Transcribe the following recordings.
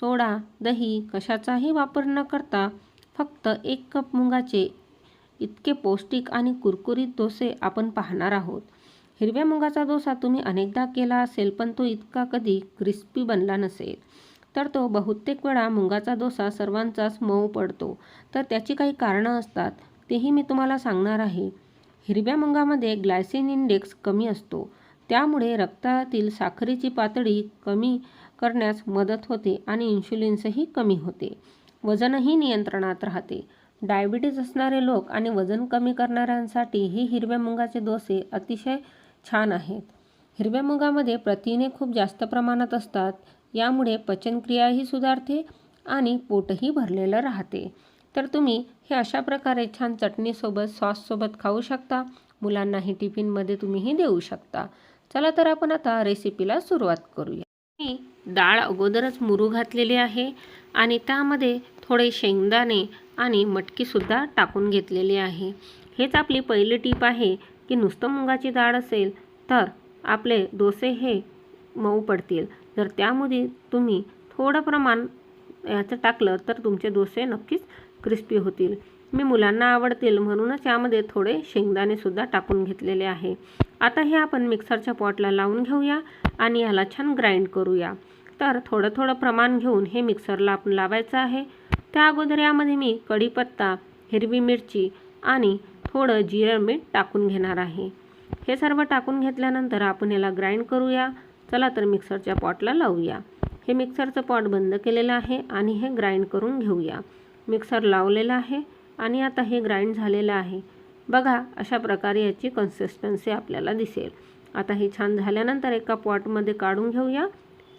सोडा दही कशाचाही वापर न करता फक्त एक कप मुगाचे इतके पौष्टिक आणि कुरकुरीत डोसे आपण पाहणार आहोत. हिरव्या मुगाचा डोसा तुम्ही अनेकदा केला असेल पण तो इतका कधी क्रिस्पी बनला नसेल. तर तो बहुतेक वेळा मुगाचा डोसा सर्वांचाच मऊ पडतो. तर त्याची काही कारणं असतात तेही मी तुम्हाला सांगणार आहे. हिरव्या मुगामध्ये ग्लायसिन इंडेक्स कमी असतो. त्यामुळे रक्तातील साखरेची पातळी कमी करण्यास मदत होते आणि इन्शुलिन्सही कमी होते. वजनही नियंत्रणात राहते. डायबिटीज असणारे लोक आणि वजन कमी करणाऱ्यांसाठी ही हिरव्या मुगाचे डोसे अतिशय छान आहेत. हिरव्या मुगामध्ये प्रथिने खूप जास्त प्रमाणात असतात. यामुळे पचनक्रियाही सुधारते आणि पोटही भरलेलं राहते. तर तुम्ही हे अशा प्रकारे छान चटणीसोबत सॉससोबत खाऊ शकता. मुलांनाही टिफिनमध्ये तुम्हीही देऊ शकता. चला तर आपण आता रेसिपीला सुरुवात करूया. मी डाळ अगोदरच मुरू घातलेली आहे आणि त्यामध्ये थोडे शेंगदाणे आणि मटकीसुद्धा टाकून घेतलेली आहे. हेच आपली पहिली टीप आहे की नुसतं मुगाची डाळ असेल तर आपले डोसे हे मऊ पडतील. जर त्यामध्ये तुम्ही थोडं प्रमाण याचं टाकलं तर तुमचे डोसे नक्कीच क्रिस्पी होतील. मी मुलांना आवडतील म्हणूनच यामध्ये थोडे शेंगदाणेसुद्धा टाकून घेतलेले आहे. आता हे आपण मिक्सरच्या पॉटला लावून घेऊया आणि ह्याला छान ग्राइंड करूया. तर थोडं थोडं प्रमाण घेऊन हे मिक्सरला आपण लावायचं आहे. त्या अगोदर यामध्ये मी कढीपत्ता हिरवी मिरची आणि थोडं जिरं मीठ टाकून घेणार आहे. हे सर्व टाकून घेतल्यानंतर आपण याला ग्राइंड करूया. चला तर मिक्सरच्या पॉटला लावूया. हे मिक्सरचं पॉट बंद केलेलं आहे आणि हे ग्राइंड करून घेऊया. मिक्सर लावलेलं आहे. आणि आता हे ग्राइंड झालेलं आहे. बघा अशा प्रकारे याची कन्सिस्टन्सी आपल्याला दिसेल. आता हे छान झाल्यानंतर एका पॉटमध्ये काढून घेऊया.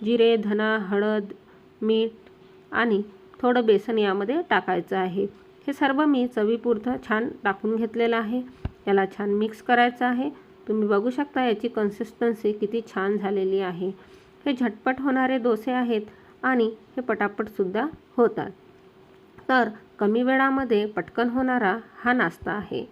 जिरे धना हळद मीठ आणि थोडं बेसन यामध्ये टाकायचं आहे. हे सर्व मी चवीपुरतं छान टाकून घेतलेलं आहे. याला छान मिक्स करायचं आहे. तुम्ही बघू शकता याची कन्सिस्टन्सी किती छान झालेली आहे. हे झटपट होणारे डोसे आहेत आणि हे पटापटसुद्धा होतात. तर कमी वेळामध्ये पटकन होणारा हा नाश्ता आहे.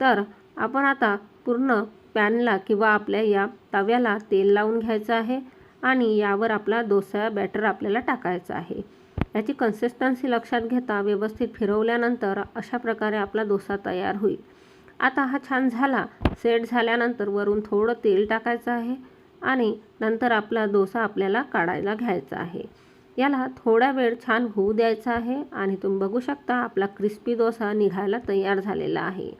तर आपण आता पूर्ण पॅनला किंवा आपल्या या तव्याला तेल लावून घ्यायचं आहे आणि यावर आपला डोसा बॅटर आपल्याला टाकायचा आहे. याची कन्सिस्टन्सी लक्षात घेता व्यवस्थित फिरवल्यानंतर अशा प्रकारे आपला डोसा तयार होईल. आता हा छान झाला. सेट झाल्यानंतर वरून थोडं तेल टाकायचं आहे आणि नंतर आपला डोसा आपल्याला काढायला घ्यायचा आहे. याला थोडा वेळ छान होऊ द्यायचा आहे आणि तुम्ही बघू शकता आपला क्रिस्पी डोसा निघायला तयार झालेला आहे.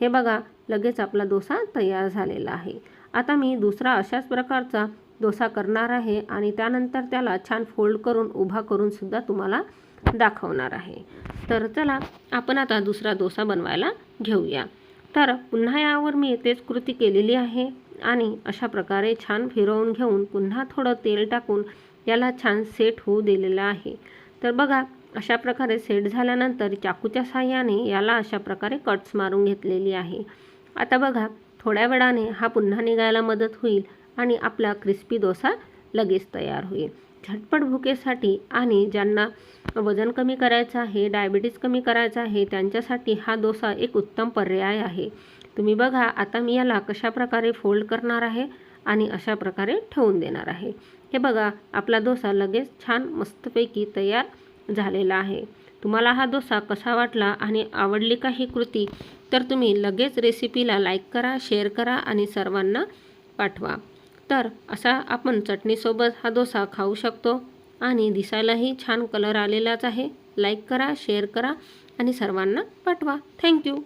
हे बघा लगेच आपला डोसा तयार झालेला आहे. आता मी दुसरा अशाच प्रकारचा डोसा करणार आहे आणि त्यानंतर त्याला छान फोल्ड करून उभा करून सुद्धा तुम्हाला दाखवणार आहे. तर चला आपण आता दुसरा डोसा बनवायला घेऊया. तर पुन्हा यावर मी तेच कृती केलेली आहे. आणि अशा प्रकारे छान फिरवून घेऊन पुन्हा थोडं तेल टाकून याला छान सेट होऊ दिलेलं आहे. तर बघा अशा प्रकारे सेट झाल्यानंतर चाकूच्या साह्याने याला अशा प्रकारे कट्स मारून घेतलेली आहे. आता बघा थोड्या वेळाने हा पुन्हा निघायला मदत होईल आणि आपला क्रिस्पी डोसा लगेच तयार होईल. झटपट भुकेसाठी आणि ज्यांना वजन कमी करायचं आहे डायबिटीज कमी करायचं आहे त्यांच्यासाठी हा डोसा एक उत्तम पर्याय आहे. तुम्ही बघा आता मी याला कशा प्रकारे फोल्ड करणार आहे आणि अशा प्रकारे ठेवून देणार आहे. हे बघा आपला डोसा लगेच छान मस्तपैकी तयार झालेला आहे. तुम्हाला हा डोसा कसा वाटला आणि आवडली का ही कृती तर तुम्ही लगेच रेसिपीला लाईक करा शेअर करा आणि सर्वांना पाठवा. तर असा आपण चटणीसोबत हा डोसा खाऊ शकतो आणि दिसायलाही छान कलर आलेलाच आहे. लाईक करा शेअर करा आणि सर्वांना पाठवा. थँक्यू